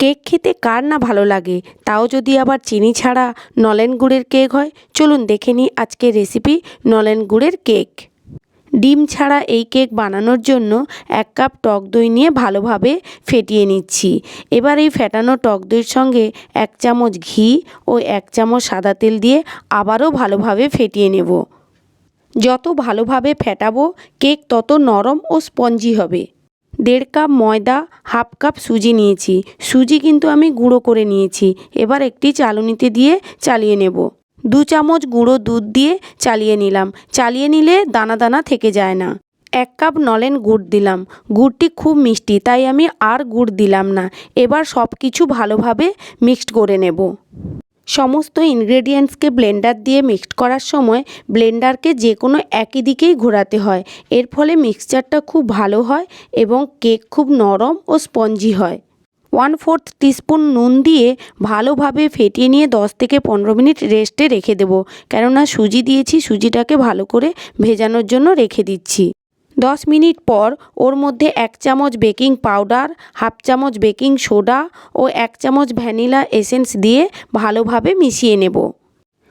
Cake খেতে কার না ভালো লাগে? তাও যদি আবার চিনি ছাড়া নলেন গুড়ের কেক হয়, চলুন দেখে নিই আজকের রেসিপি নলেন গুড়ের কেক। ডিম ছাড়া এই কেক বানানোর জন্য এক কাপ টক দই নিয়ে ভালোভাবে ফেটিয়ে নিচ্ছি। এবার এই ফেটানো টক দইয়ের সঙ্গে এক চামচ ঘি ও এক চামচ সাদা তেল দিয়ে আবারও ভালোভাবে ফেটিয়ে নেব। যত ভালোভাবে ফেটাবো, কেক তত নরম ও স্পঞ্জি হবে। দেড় কাপ ময়দা, হাফ কাপ সুজি নিয়েছি। সুজি কিন্তু আমি গুঁড়ো করে নিয়েছি। এবার একটি চালুনিতে দিয়ে চালিয়ে নেব। দু চামচ গুঁড়ো দুধ দিয়ে চালিয়ে নিলাম। চালিয়ে নিলে দানা দানা থেকে যায় না। এক কাপ নলেন গুড় দিলাম। গুড়টি খুব মিষ্টি, তাই আমি আর গুড় দিলাম না। এবার সব কিছু ভালোভাবে মিক্সড করে নেব। সমস্ত ইনগ্রেডিয়েন্টসকে ব্লেন্ডার দিয়ে মিক্সড করার সময় ব্লেন্ডারকে যে কোনো একই দিকেই ঘোরাতে হয়। এর ফলে মিক্সচারটা খুব ভালো হয় এবং কেক খুব নরম ও স্পঞ্জি হয়। ওয়ান ফোর্থ টিস্পুন নুন দিয়ে ভালোভাবে ফেটিয়ে নিয়ে দশ থেকে পনেরো মিনিট রেস্টে রেখে দেবো। কেননা সুজি দিয়েছি, সুজিটাকে ভালো করে ভেজানোর জন্য রেখে দিচ্ছি। দশ মিনিট পর ওর মধ্যে এক চামচ বেকিং পাউডার, হাফ চামচ বেকিং সোডা ও এক চামচ ভ্যানিলা এসেন্স দিয়ে ভালোভাবে মিশিয়ে নেব।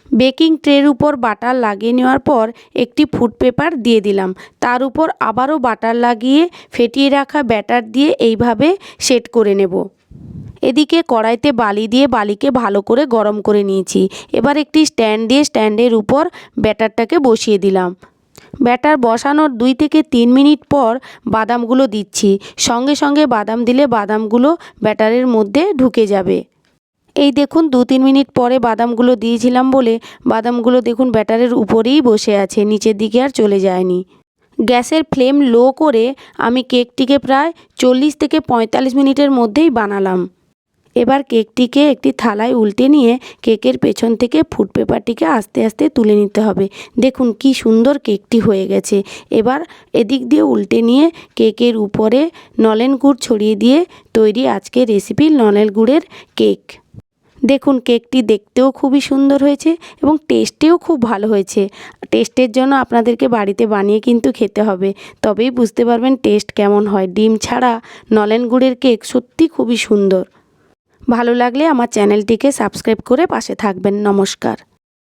বেকিং ট্রের উপর বাটার লাগিয়ে নেওয়ার পর একটি ফুড পেপার দিয়ে দিলাম। তার উপর আবারও বাটার লাগিয়ে ফেটিয়ে রাখা ব্যাটার দিয়ে এইভাবে সেট করে নেব। এদিকে কড়াইতে বালি দিয়ে বালিকে ভালো করে গরম করে নিয়েছি। এবার একটি স্ট্যান্ড দিয়ে স্ট্যান্ডের উপর ব্যাটারটাকে বসিয়ে দিলাম। ব্যাটার বসানোর দুই থেকে তিন মিনিট পর বাদামগুলো দিচ্ছি। সঙ্গে সঙ্গে বাদাম দিলে বাদামগুলো ব্যাটারের মধ্যে ঢুকে যাবে। এই দেখুন, দু তিন মিনিট পরে বাদামগুলো দিয়েছিলাম বলে বাদামগুলো দেখুন ব্যাটারের উপরেই বসে আছে, নিচের দিকে আর চলে যায়নি। গ্যাসের ফ্লেম লো করে আমি কেকটিকে প্রায় চল্লিশ থেকে পঁয়তাল্লিশ মিনিটের মধ্যেই বানালাম। এবার কেকটিকে একটি থালায় উল্টে নিয়ে কেকের পেছন থেকে ফুড পেপারটিকে আস্তে আস্তে তুলে নিতে হবে। দেখুন কি সুন্দর কেকটি হয়ে গেছে। এবার এদিক দিয়ে উল্টে নিয়ে কেকের উপরে নলেন গুড় ছড়িয়ে দিয়ে তৈরি আজকের রেসিপি নলেন গুড়ের কেক। দেখুন কেকটি দেখতেও খুবই সুন্দর হয়েছে এবং টেস্টেও খুব ভালো হয়েছে। টেস্টের জন্য আপনাদেরকে বাড়িতে বানিয়ে কিন্তু খেতে হবে। তবেই বুঝতে পারবেন টেস্ট কেমন হয়। ডিম ছাড়া নলেন গুড়ের কেক সত্যি খুবই সুন্দর। ভালো লাগলে আমার চ্যানেলটিকে সাবস্ক্রাইব করে পাশে থাকবেন। নমস্কার।